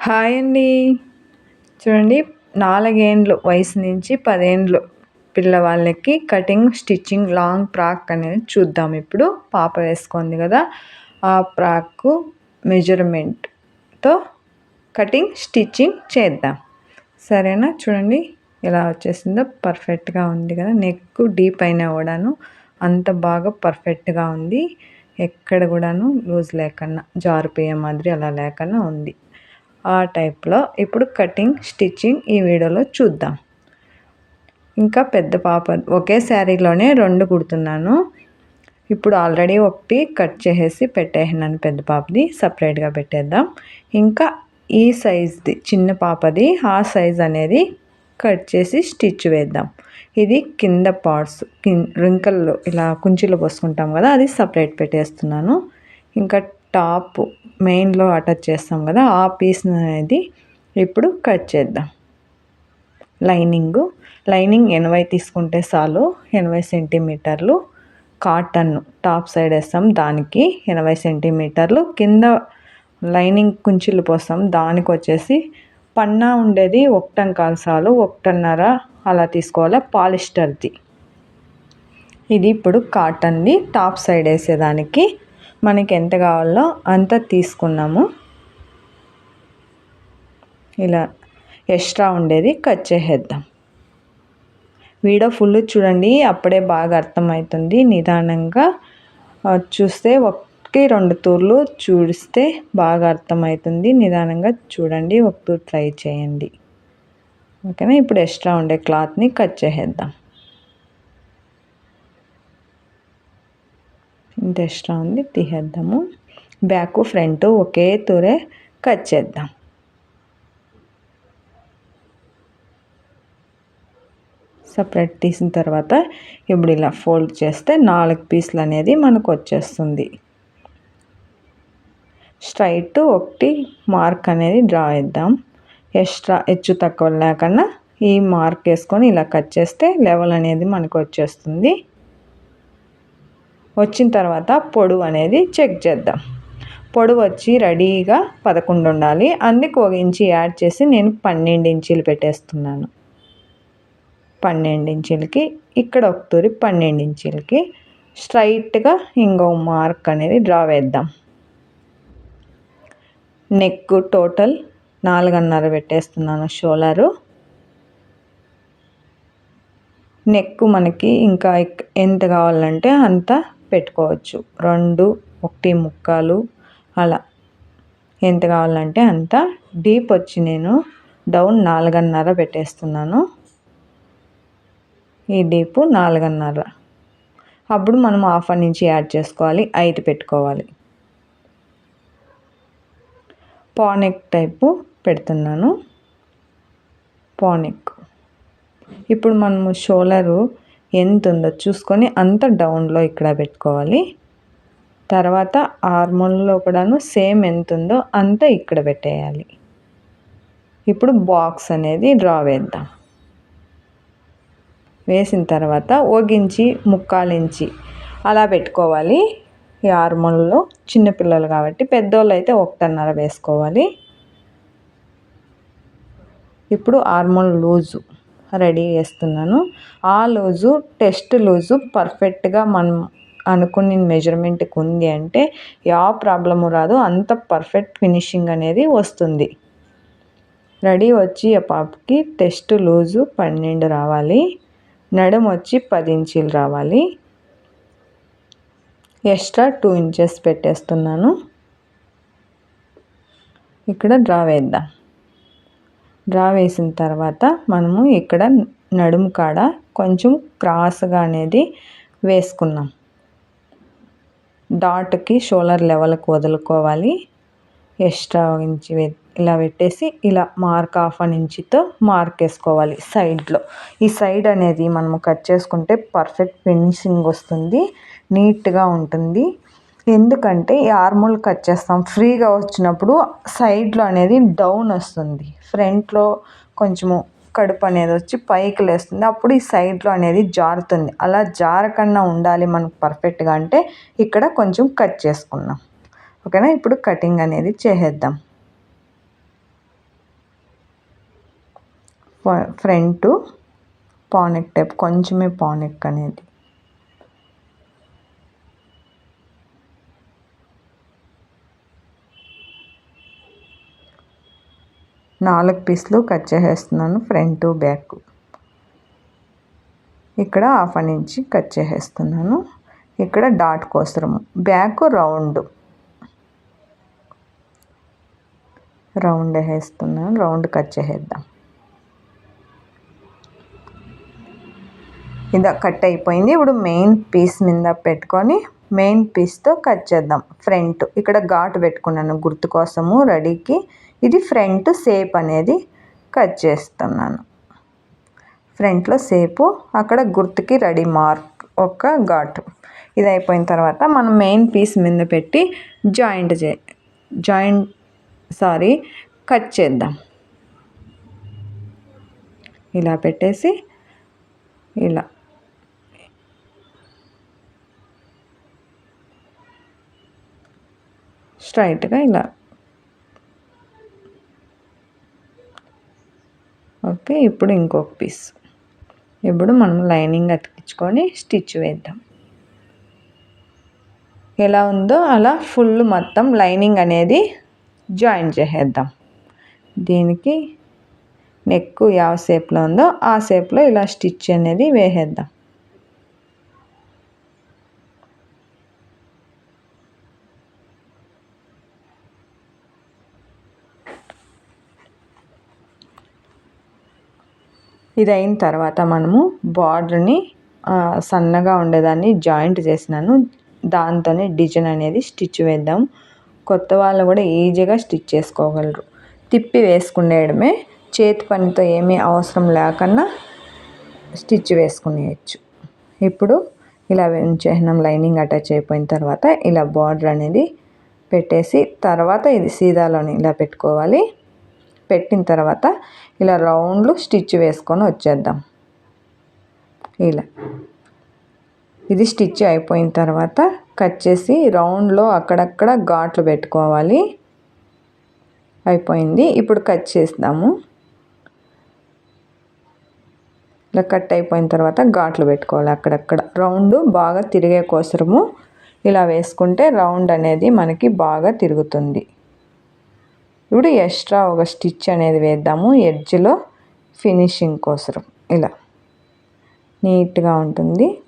Hi అండి. చూడండి నాలుగేండ్లు వయసు నుంచి పదేండ్లు పిల్లవాళ్ళకి కటింగ్ స్టిచ్చింగ్ లాంగ్ ఫ్రాక్ అనేది చూద్దాం. ఇప్పుడు పాప వేసుకుంది కదా ఆ ఫ్రాక్ మెజర్మెంట్తో కటింగ్ స్టిచ్చింగ్ చేద్దాం. సరేనా? చూడండి ఎలా వచ్చేసిందో పర్ఫెక్ట్గా ఉంది కదా. నెక్ డీప్ అయినా కూడాను అంత బాగా పర్ఫెక్ట్గా ఉంది. ఎక్కడ కూడాను లూజ్ లేకుండా జారిపోయే మాదిరి అలా లేకుండా ఉంది. ఆ టైప్లో ఇప్పుడు కటింగ్ స్టిచ్చింగ్ ఈ వీడియోలో చూద్దాం. ఇంకా పెద్ద పాప ఒకే శారీలోనే రెండు కుడుతున్నాను. ఇప్పుడు ఆల్రెడీ ఒకటి కట్ చేసేసి పెట్టేసినాను పెద్ద పాపది సపరేట్గా పెట్టేద్దాం. ఇంకా ఈ సైజ్ది చిన్న పాపది ఆ సైజ్ అనేది కట్ చేసి స్టిచ్ వేద్దాం. ఇది కింద పార్ట్స్ రింకల్లో ఇలా కుంచీలో పోసుకుంటాం కదా అది సపరేట్ పెట్టేస్తున్నాను. ఇంకా టాప్ మెయిన్లో అటాచ్ చేస్తాం కదా ఆ పీస్ అనేది ఇప్పుడు కట్ చేద్దాం. లైనింగ్ లైనింగ్ ఎనభై తీసుకుంటే చాలు ఎనభై సెంటీమీటర్లు కాటన్ టాప్ సైడ్ వేస్తాం దానికి ఎనభై సెంటీమీటర్లు కింద లైనింగ్ కుంచీలు పోస్తాం దానికి వచ్చేసి పన్నా ఉండేది ఒకటం కాల్సాలు ఒకటన్నర అలా తీసుకోవాలి పాలిస్టర్ది. ఇది ఇప్పుడు కాటన్ది టాప్ సైడ్ వేసేదానికి మనకి ఎంత కావాలో అంత తీసుకున్నాము. ఇలా ఎక్స్ట్రా ఉండేది కట్ చేసేద్దాం. వీడియో ఫుల్ చూడండి అప్పుడే బాగా అర్థమవుతుంది. నిదానంగా చూస్తే ఒకటి రెండు తూర్లు చూస్తే బాగా అర్థమవుతుంది. నిదానంగా చూడండి ఒక తూర్ ట్రై చేయండి. ఓకేనా? ఇప్పుడు ఎక్స్ట్రా ఉండే క్లాత్ని కట్ చేసేద్దాం. ఇంత ఎక్స్ట్రా ఉంది తీసేద్దాము. బ్యాక్ ఫ్రంట్ ఒకే తూరే కట్ చేద్దాం. సపరేట్ తీసిన తర్వాత ఇప్పుడు ఇలా ఫోల్డ్ చేస్తే నాలుగు పీసులు అనేది మనకు వచ్చేస్తుంది. స్ట్రైట్ ఒకటి మార్క్ అనేది డ్రా చేద్దాం. ఎక్స్ట్రా హెచ్చు తక్కువ లేకుండా ఈ మార్క్ వేసుకొని ఇలా కట్ చేస్తే లెవెల్ అనేది మనకు వచ్చేస్తుంది. వచ్చిన తర్వాత పొడవు అనేది చెక్ చేద్దాం. పొడవు వచ్చి రెడీగా పదకొండు ఉండాలి. అందుకు ఒక ఇంచి యాడ్ చేసి నేను పన్నెండు ఇంచీలు పెట్టేస్తున్నాను. పన్నెండు ఇంచులకి ఇక్కడ ఒక తూరి పన్నెండు ఇంచులకి స్ట్రైట్గా ఇంకో మార్క్ అనేది డ్రా వేద్దాం. నెక్ టోటల్ నాలుగున్నర పెట్టేస్తున్నాను షోలరు. నెక్ మనకి ఇంకా ఎంత కావాలంటే అంత పెట్టుకోవచ్చు. రెండు ఒకటి ముక్కాలు. అలా. ఎంత కావాలంటే అంత. డీప్ వచ్చి నేను డౌన్ నాలుగున్నర పెట్టేస్తున్నాను. ఈ డీపు నాలుగున్నర. అప్పుడు మనం హాఫ్ అన్ ఇంచ్ యాడ్ చేసుకోవాలి. ఐదు పెట్టుకోవాలి. పానిక్ టైపు పెడుతున్నాను. పానిక్. ఇప్పుడు మనము షోలరు ఎంత ఉందో చూసుకొని అంత డౌన్లో ఇక్కడ పెట్టుకోవాలి. తర్వాత ఆర్మోన్లో కూడాను సేమ్ ఎంత ఉందో అంత ఇక్కడ పెట్టేయాలి. ఇప్పుడు బాక్స్ అనేది డ్రా వేద్దాం. వేసిన తర్వాత ఒగించి ముక్కాలించి అలా పెట్టుకోవాలి. ఈ ఆర్మోన్లో చిన్నపిల్లలు కాబట్టి పెద్దోళ్ళు అయితే ఒకటన్నర వేసుకోవాలి. ఇప్పుడు ఆర్మోల్ లూజు. రెడీ చేస్తున్నాను. ఆ లూజు టెస్ట్ లూజు పర్ఫెక్ట్గా మనం అనుకుని మెజర్మెంట్కి ఉంది అంటే యా ప్రాబ్లము రాదు అంత పర్ఫెక్ట్ ఫినిషింగ్ అనేది వస్తుంది. రెడీ వచ్చి ఆ పాపకి టెస్ట్ లూజు పన్నెండు రావాలి. నడుము వచ్చి పది ఇంచీలు రావాలి. ఎక్స్ట్రా టూ ఇంచెస్ పెట్టేస్తున్నాను. ఇక్కడ డ్రా వేద్దాం. డ్రా వేసిన తర్వాత మనము ఇక్కడ నడుము కాడ కొంచెం క్రాస్గా అనేది వేసుకున్నాం. డాట్కి షోలర్ లెవెల్కి వదులుకోవాలి. ఎక్స్ట్రా ఇంచి ఇలా పెట్టేసి ఇలా మార్క్ హాఫ్ అన్ ఇంచుతో మార్క్ వేసుకోవాలి సైడ్లో ఈ సైడ్ అనేది మనము కట్ చేసుకుంటే పర్ఫెక్ట్ ఫినిషింగ్ వస్తుంది నీట్గా ఉంటుంది. ఎందుకంటే ఈ ఆర్మోల్ కట్ చేస్తాం. ఫ్రీగా వచ్చినప్పుడు సైడ్లో అనేది డౌన్ వస్తుంది. ఫ్రంట్లో కొంచెము కడుపు అనేది వచ్చి పైకి లేస్తుంది. అప్పుడు ఈ సైడ్లో అనేది జారుతుంది. అలా జారకుండా ఉండాలి మనకు పర్ఫెక్ట్గా అంటే ఇక్కడ కొంచెం కట్ చేసుకున్నాం. ఓకేనా? ఇప్పుడు కటింగ్ అనేది చేసేద్దాం. ఫ్రంట్ పానెక్ టైప్ కొంచెమే పానెక్ అనేది. నాలుగు పీసులు కట్ చేసేస్తున్నాను ఫ్రంట్ బ్యాక్. ఇక్కడ హాఫ్ అన్ ఇంచ్ కట్ చేసేస్తున్నాను. ఇక్కడ డాట్ కోసరము బ్యాక్ రౌండ్. రౌండ్ వేస్తున్నాను రౌండ్ కట్ చేసేద్దాం. ఇదా కట్ అయిపోయింది. ఇప్పుడు మెయిన్ పీస్ మీద పెట్టుకొని మెయిన్ పీస్తో కట్ చేద్దాం. ఫ్రంట్. ఇక్కడ ఘాటు పెట్టుకున్నాను గుర్తు కోసము రెడీకి. ఇది ఫ్రంట్ సేప్ అనేది కట్ చేస్తున్నాను. ఫ్రంట్లో సేపు అక్కడ గుర్తుకి రెడీ మార్క్ ఒక ఘాట్. ఇది అయిపోయిన తర్వాత మనం మెయిన్ పీస్ మీద పెట్టి జాయింట్ చే జాయింట్ సారీ కట్ చేద్దాం. ఇలా పెట్టేసి ఇలా. స్ట్రైట్గా ఇలా. ఓకే ఇప్పుడు ఇంకొక పీస్. ఇప్పుడు మనం లైనింగ్ అతికించుకొని స్టిచ్ వేద్దాం. ఎలా ఉందో అలా ఫుల్ మొత్తం లైనింగ్ అనేది జాయిన్ చేసేద్దాం. దీనికి నెక్ యావ షేప్లో ఉందో ఆ షేప్లో ఇలా స్టిచ్ అనేది వేసేద్దాం. ఇది అయిన తర్వాత మనము బార్డర్ని సన్నగా ఉండేదాన్ని జాయింట్ చేసినాను. దాంతోనే డిజైన్ అనేది స్టిచ్ వేద్దాం. కొత్త వాళ్ళు కూడా ఈజీగా స్టిచ్ చేసుకోగలరు. తిప్పి వేసుకునేయడమే చేతి పనితో ఏమీ అవసరం లేకుండా స్టిచ్ వేసుకునేయచ్చు. ఇప్పుడు ఇలా ఉంచేసినాం లైనింగ్ అటాచ్ అయిపోయిన తర్వాత ఇలా బార్డర్ అనేది పెట్టేసి తర్వాత ఇది సీదాలోని ఇలా పెట్టుకోవాలి. పెట్టిన తర్వాత ఇలా రౌండ్లు స్టిచ్ వేసుకొని వచ్చేద్దాం. ఇలా. ఇది స్టిచ్ అయిపోయిన తర్వాత కట్ చేసి రౌండ్లో అక్కడక్కడ ఘాట్లు పెట్టుకోవాలి. అయిపోయింది. ఇప్పుడు కట్ చేద్దాము ఇలా కట్ అయిపోయిన తర్వాత ఘాట్లు పెట్టుకోవాలి అక్కడక్కడ. రౌండ్ బాగా తిరిగే కోసరము ఇలా వేసుకుంటే రౌండ్ అనేది మనకి బాగా తిరుగుతుంది. ఇప్పుడు ఎక్స్ట్రా ఒక స్టిచ్ అనేది వేద్దాము ఎడ్జ్లో ఫినిషింగ్ కోసరం. ఇలా. నీట్గా ఉంటుంది.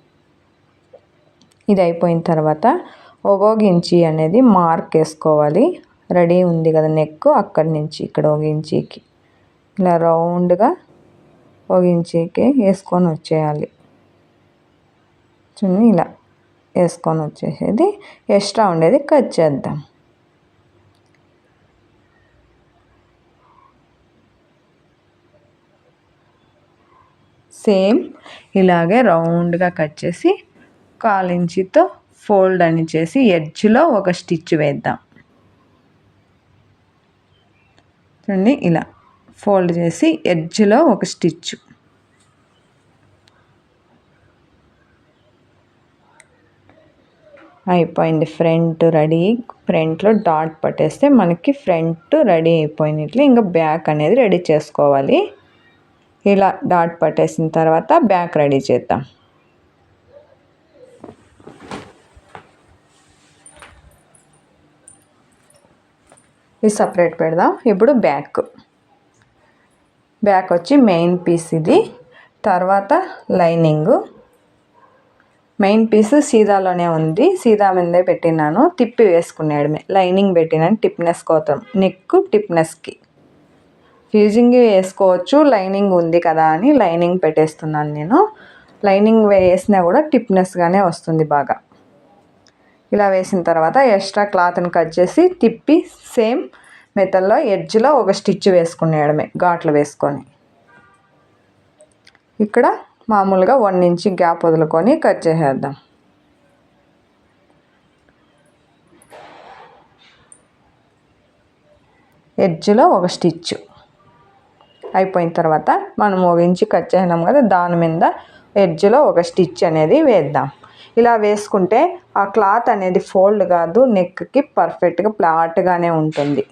ఇది అయిపోయిన తర్వాత ఒక్కొక్క ఇంచి అనేది మార్క్ వేసుకోవాలి. రెడీ ఉంది కదా నెక్ అక్కడి నుంచి ఇక్కడ ఒక ఇంచీకి. ఇలా రౌండ్గా ఒక ఇంచీకి వేసుకొని వచ్చేయాలి. ఇలా వేసుకొని వచ్చేసేది. ఎక్స్ట్రా ఉండేది కట్ చేద్దాం. సేమ్ ఇలాగే రౌండ్గా కట్ చేసి కాలించితో ఫోల్డ్ అని చేసి ఎడ్జ్లో ఒక స్టిచ్ వేద్దాం. చూడండి ఇలా ఫోల్డ్ చేసి ఎడ్జ్లో ఒక స్టిచ్. అయిపోయింది ఫ్రంట్ రెడీ. ఫ్రంట్లో డాట్ పట్టేస్తే మనకి ఫ్రంట్ రెడీ అయిపోయినట్లు. ఇంకా బ్యాక్ అనేది రెడీ చేసుకోవాలి. ఇలా డాట్ పట్టేసిన తర్వాత బ్యాక్ రెడీ చేద్దాం. ఇది సపరేట్ పెడదాం. ఇప్పుడు బ్యాక్. బ్యాక్ వచ్చి మెయిన్ పీస్ ఇది. తర్వాత లైనింగ్. మెయిన్ పీస్ సీదాలోనే ఉంది. సీదా మీదే పెట్టినాను. తిప్పి వేసుకునేయడమే లైనింగ్ పెట్టినాను. టిప్నెస్ కోసం. నెక్ టిప్నెస్కి. ఫ్యూజింగ్ వేసుకోవచ్చు. లైనింగ్ ఉంది కదా అని లైనింగ్ పెట్టేస్తున్నాను నేను. లైనింగ్ వేసినా కూడా టిప్నెస్గానే వస్తుంది బాగా. ఇలా వేసిన తర్వాత ఎక్స్ట్రా క్లాత్ని కట్ చేసి తిప్పి సేమ్ మెథడ్లో ఎడ్జ్లో ఒక స్టిచ్ వేసుకునేయడమే ఘాట్లు వేసుకొని. ఇక్కడ మామూలుగా వన్ ఇంచ్ గ్యాప్ వదులుకొని కట్ చేసేద్దాం. ఎడ్జ్లో ఒక స్టిచ్. అయిపోయిన తర్వాత మనం ఒక ఇంచు కట్ చేసినాం కదా దాని మీద ఎడ్జ్లో ఒక స్టిచ్ అనేది వేద్దాం. ఇలా వేసుకుంటే ఆ క్లాత్ అనేది ఫోల్డ్ కాదు నెక్కి పర్ఫెక్ట్గా ప్లాట్గానే ఉంటుంది.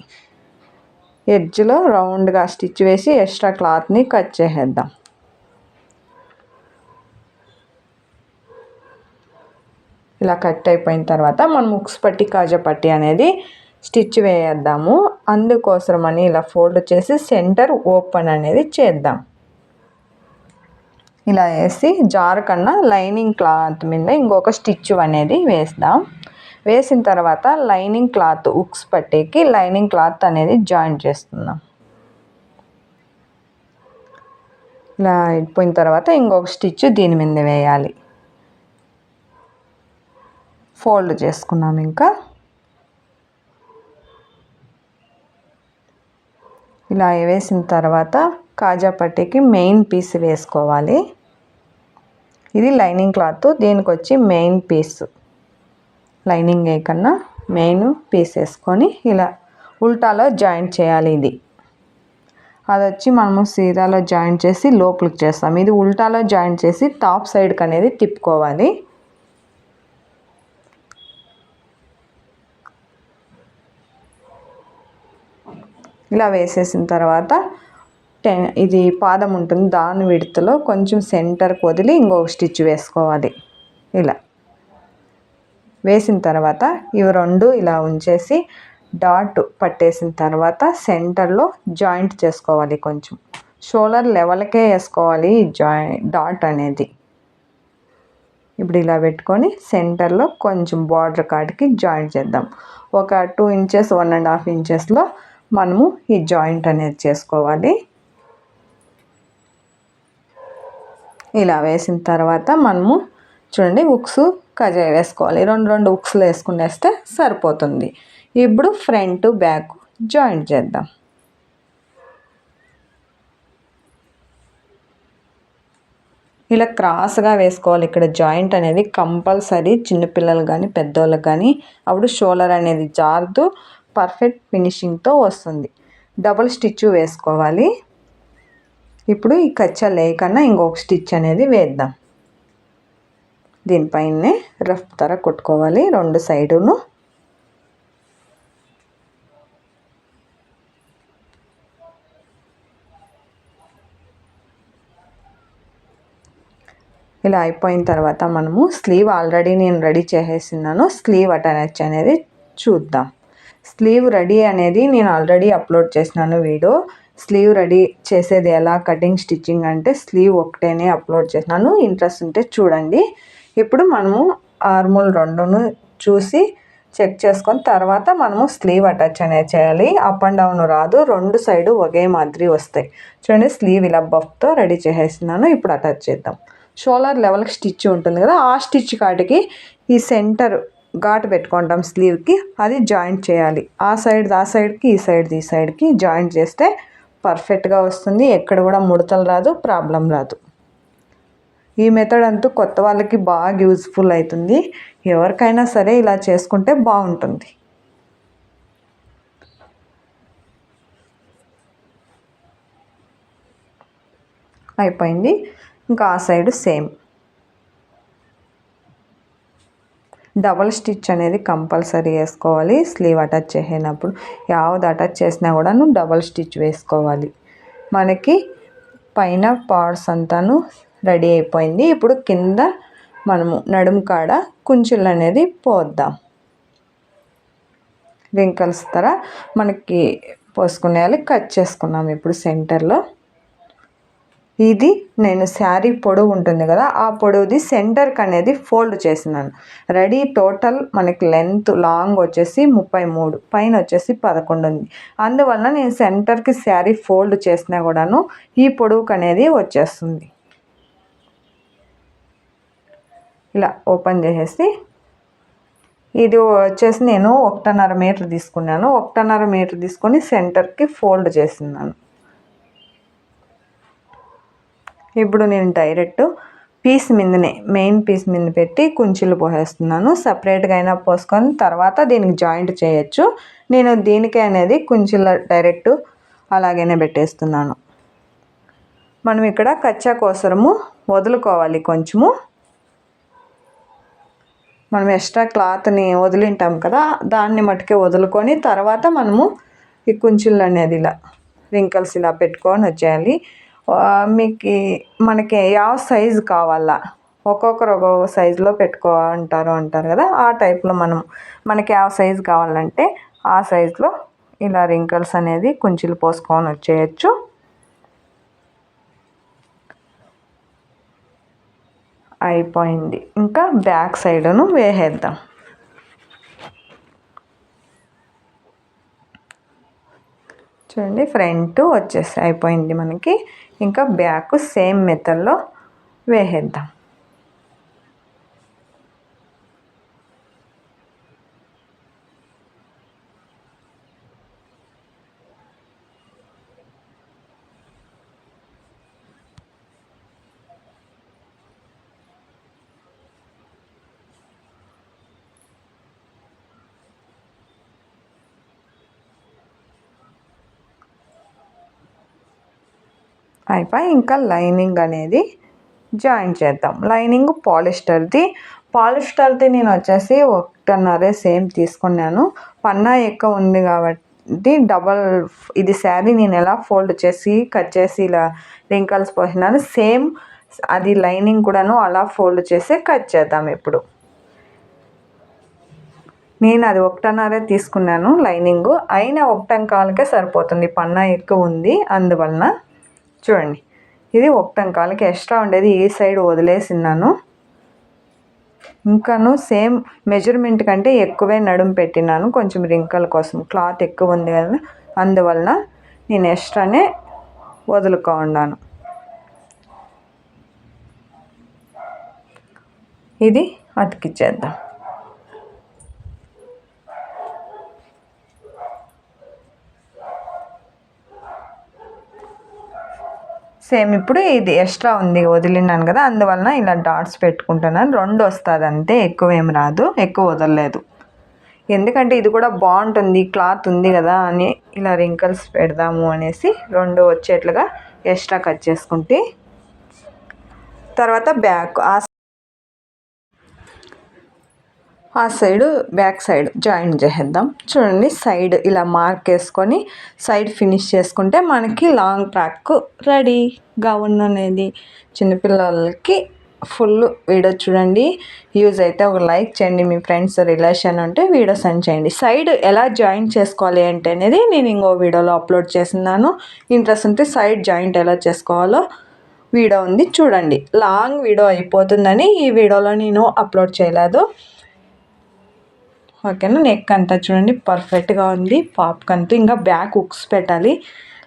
ఎడ్జ్లో రౌండ్గా స్టిచ్ వేసి ఎక్స్ట్రా క్లాత్ని కట్ చేసేద్దాం. ఇలా కట్ అయిపోయిన తర్వాత మనం ఉక్స్ పట్టి కాజా పట్టి అనేది స్టిచ్ వేయేద్దాము అందుకోసమని ఇలా ఫోల్డ్ చేసి సెంటర్ ఓపెన్ అనేది చేద్దాం. ఇలా వేసి జార్ కన్నా లైనింగ్ క్లాత్ మీద ఇంకొక స్టిచ్ అనేది వేస్తాం వేసిన తర్వాత లైనింగ్ క్లాత్ ఉక్స్ పట్టేకి లైనింగ్ క్లాత్ అనేది జాయిన్ చేస్తున్నాం. ఇలా అయిపోయిన తర్వాత ఇంకొక స్టిచ్ దీని మీద వేయాలి. ఫోల్డ్ చేసుకున్నాం ఇంకా. ఇలా వేసిన తర్వాత కాజా పట్టీకి మెయిన్ పీస్ వేసుకోవాలి. ఇది లైనింగ్ క్లాత్ దీనికి వచ్చి మెయిన్ పీస్ లైనింగ్ వేయకన్నా మెయిన్ పీస్ వేసుకొని ఇలా ఉల్టాలో జాయింట్ చేయాలి ఇది. అది వచ్చి మనము సీదాలో జాయింట్ చేసి లోపలికి చేస్తాం. ఇది ఉల్టాలో జాయింట్ చేసి టాప్ సైడ్కి అనేది తిప్పుకోవాలి. ఇలా వేసేసిన తర్వాత టెన్ ఇది పాదం ఉంటుంది దాని విడతలో కొంచెం సెంటర్కి వదిలి ఇంకొక స్టిచ్ వేసుకోవాలి. ఇలా. వేసిన తర్వాత ఇవి రెండు ఇలా ఉంచేసి డాట్ పట్టేసిన తర్వాత సెంటర్లో జాయింట్ చేసుకోవాలి కొంచెం. షోల్డర్ లెవెల్కే వేసుకోవాలి జాయి డాట్ అనేది. ఇప్పుడు ఇలా పెట్టుకొని సెంటర్లో కొంచెం బార్డర్ కార్డ్కి జాయింట్ చేద్దాం. ఒక two inches one and half ఇంచెస్లో మనము ఈ జాయింట్ అనేది చేసుకోవాలి. ఇలా వేసిన తర్వాత మనము చూడండి ఉక్స్ కజాయి వేసుకోవాలి. రెండు రెండు ఉక్స్లు వేసుకునేస్తే సరిపోతుంది. ఇప్పుడు ఫ్రంట్ బ్యాక్ జాయింట్ చేద్దాం. ఇలా క్రాస్గా వేసుకోవాలి. ఇక్కడ జాయింట్ అనేది కంపల్సరీ చిన్నపిల్లలు కానీ పెద్దోళ్ళకి కానీ అప్పుడు షోల్డర్ అనేది జారుతూ పర్ఫెక్ట్ ఫినిషింగ్తో వస్తుంది. డబుల్ స్టిచ్ వేసుకోవాలి. ఇప్పుడు ఈ కచ్చా లేకన్నా ఇంకొక స్టిచ్ అనేది వేద్దాం. దీనిపైనే రఫ్ తర కొట్టుకోవాలి రెండు సైడును. ఇలా అయిపోయిన తర్వాత మనము స్లీవ్ ఆల్రెడీ నేను రెడీ చేసేసినాను స్లీవ్ అటాచ్ అనేది చూద్దాం. స్లీవ్ రెడీ అనేది నేను ఆల్రెడీ అప్లోడ్ చేసినాను వీడియో. స్లీవ్ రెడీ చేసేది ఎలా? కటింగ్ స్టిచ్చింగ్ అంటే స్లీవ్ ఒకటేనే అప్లోడ్ చేసినాను. ఇంట్రెస్ట్ ఉంటే చూడండి. ఇప్పుడు మనము ఆర్మూల్ రెండును చూసి చెక్ చేసుకొని తర్వాత మనము స్లీవ్ అటాచ్ అనేది చేయాలి. అప్ అండ్ డౌన్ రాదు. రెండు సైడు ఒకే మాదిరి వస్తాయి. చూడండి స్లీవ్ ఇలా బఫ్తో రెడీ చేసేసినాను. ఇప్పుడు అటాచ్ చేద్దాం. షోలర్ లెవెల్కి స్టిచ్ ఉంటుంది కదా ఆ స్టిచ్ కాటికి ఈ సెంటర్ ఘాటు పెట్టుకుంటాం స్లీవ్కి అది జాయింట్ చేయాలి. ఆ సైడ్ ఆ సైడ్కి ఈ సైడ్ ఈ సైడ్కి జాయింట్ చేస్తే పర్ఫెక్ట్గా వస్తుంది. ఎక్కడ కూడా ముడతలు రాదు ప్రాబ్లం రాదు. ఈ మెథడ్ అంటూ కొత్త వాళ్ళకి బాగా యూజ్ఫుల్ అవుతుంది ఎవరికైనా సరే ఇలా చేసుకుంటే బాగుంటుంది. అయిపోయింది. ఇంకా ఆ సైడ్ సేమ్. డబల్ స్టిచ్ అనేది కంపల్సరీ వేసుకోవాలి. స్లీవ్ అటాచ్ చేసినప్పుడు యావది అటాచ్ చేసినా కూడాను డబల్ స్టిచ్ వేసుకోవాలి. మనకి పైన పార్ట్స్ అంతాను రెడీ అయిపోయింది. ఇప్పుడు కింద మనము నడుము కాడ కుంచులు అనేది పోద్దాం. వింకల్స్ తర మనకి పోసుకునేయాలి. కట్ చేసుకున్నాం ఇప్పుడు సెంటర్లో. ఇది నేను శారీ పొడవు ఉంటుంది కదా ఆ పొడవుది సెంటర్కి అనేది ఫోల్డ్ చేసినాను. రెడీ టోటల్ మనకి లెంత్ లాంగ్ వచ్చేసి ముప్పై మూడు పైన వచ్చేసి పదకొండు ఉంది. అందువలన నేను సెంటర్కి శారీ ఫోల్డ్ చేసినా కూడాను ఈ పొడవుకి అనేది వచ్చేస్తుంది. ఇలా ఓపెన్ చేసేసి ఇది వచ్చేసి నేను ఒకటిన్నర మీటర్ తీసుకున్నాను. ఒకటిన్నర మీటర్ తీసుకొని సెంటర్కి ఫోల్డ్ చేసినాను. ఇప్పుడు నేను డైరెక్ట్ పీస్ మీదనే మెయిన్ పీస్ మీద పెట్టి కుంచీలు పోసేస్తున్నాను. సపరేట్గా అయినా పోసుకొని తర్వాత దీనికి జాయింట్ చేయొచ్చు. నేను దీనికి అనేది కుంచుల డైరెక్ట్ అలాగనే పెట్టేస్తున్నాను. మనం ఇక్కడ కచ్చా కోసరము వదులుకోవాలి కొంచెము. మనం ఎక్స్ట్రా క్లాత్ని వదిలింటాం కదా దాన్ని మట్టుకే వదులుకొని తర్వాత మనము ఈ కుంచులు అనేది ఇలా రింకల్స్ ఇలా పెట్టుకొని వచ్చేయాలి. మీకు మనకి యావ సైజు కావాలా? ఒక్కొక్కరు ఒక్కొక్క సైజులో పెట్టుకో అంటారు అంటారు కదా ఆ టైప్లో మనం మనకి యావ సైజు కావాలంటే ఆ సైజులో ఇలా రింకల్స్ అనేది కుంచీలు పోసుకొని వచ్చేయచ్చు. అయిపోయింది. ఇంకా బ్యాక్ సైడ్ను వేసేద్దాం. చూడండి ఫ్రంట్ వచ్చేసి అయిపోయింది మనకి. ఇంకా బ్యాక్ సేమ్ మెథడ్లో వేసేద్దాం. అయిపోయి ఇంకా లైనింగ్ అనేది జాయిన్ చేద్దాం. లైనింగ్ పాలిస్టర్ది. పాలిస్టర్ది నేను వచ్చేసి ఒకటిన్నర సేమ్ తీసుకున్నాను. పన్నా ఎక్కువ ఉంది కాబట్టి డబల్ ఇది శారీ నేను ఎలా ఫోల్డ్ చేసి కట్ చేసి ఇలా రింకల్స్ పోసినాను. సేమ్ అది లైనింగ్ కూడాను అలా ఫోల్డ్ చేసి కట్ చేద్దాం ఇప్పుడు. నేను అది ఒకటన్నరే తీసుకున్నాను లైనింగ్. అయినా ఒకటంకాలకే సరిపోతుంది. పన్నా ఎక్కువ ఉంది అందువలన. చూడండి. ఇది ఒక్కంకాలకి ఎక్స్ట్రా ఉండేది. ఈ సైడ్ వదిలేసిన్నాను. ఇంకాను సేమ్ మెజర్మెంట్ కంటే ఎక్కువే నడుము పెట్టినాను. కొంచెం రింకల కోసం. క్లాత్ ఎక్కువ ఉంది కదా. అందువలన నేను ఎక్స్ట్రానే వదులుకో ఉన్నాను. ఇది అతికిచ్చేద్దాం. సేమ్ ఇప్పుడు ఇది ఎక్స్ట్రా ఉంది వదిలినాను కదా అందువలన ఇలా డాట్స్ పెట్టుకుంటున్నాను. రెండు వస్తుంది అంతే ఎక్కువ ఏం రాదు ఎక్కువ వదలలేదు. ఎందుకంటే ఇది కూడా బాగుంటుంది క్లాత్ ఉంది కదా అని ఇలా రింకల్స్ పెడదాము అనేసి రెండు వచ్చేట్లుగా ఎక్స్ట్రా కట్ చేసుకుంటే తర్వాత బ్యాక్ ఆ ఆ సైడ్ బ్యాక్ సైడ్ జాయిన్ చేసేద్దాం. చూడండి సైడ్ ఇలా మార్క్ వేసుకొని సైడ్ ఫినిష్ చేసుకుంటే మనకి లాంగ్ ట్రాక్ గౌన్ అనేది చిన్నపిల్లలకి ఫుల్ వీడియో చూడండి. యూజ్ అయితే ఒక లైక్ చేయండి. మీ ఫ్రెండ్స్ రిలేషన్ ఉంటే వీడియో సెండ్ చేయండి. సైడ్ ఎలా జాయిన్ చేసుకోవాలి అంటే అనేది నేను ఇంకో వీడియోలో అప్లోడ్ చేసినాను ఇంట్రెస్ట్ ఉంటే సైడ్ జాయింట్ ఎలా చేసుకోవాలో వీడియో ఉంది చూడండి. లాంగ్ వీడియో అయిపోతుందని ఈ వీడియోలో నేను అప్లోడ్ చేయలేదు. ఓకేనా నెక్ అంతా చూడండి పర్ఫెక్ట్గా ఉంది. పాప్కంతా ఇంకా బ్యాక్ ఉక్స్ పెట్టాలి.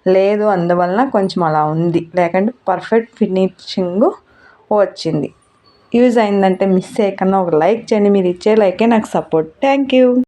లేదు అందువలన కొంచెం అలా ఉంది. లేకంటే పర్ఫెక్ట్ ఫినిషింగ్ వచ్చింది. యూజ్ అయిందంటే మిస్ చేయకుండా ఒక లైక్ చేయండి. మీరు ఇచ్చే లైకే నాకు సపోర్ట్ థ్యాంక్ యూ